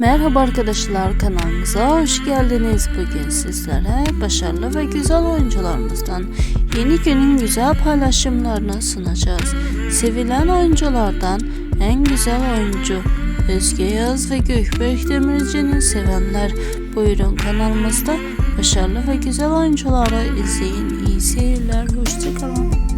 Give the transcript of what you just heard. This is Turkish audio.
Merhaba arkadaşlar kanalımıza hoş geldiniz. Bugün sizlere başarılı ve güzel oyuncularımızdan yeni günün güzel paylaşımlarını sunacağız. Sevilen oyunculardan en güzel oyuncu Özge Yaz ve Gökberk Demirci'nin sevenler buyurun kanalımızda başarılı ve güzel oyuncuları izleyin. İyi seyirler, hoşçakalın.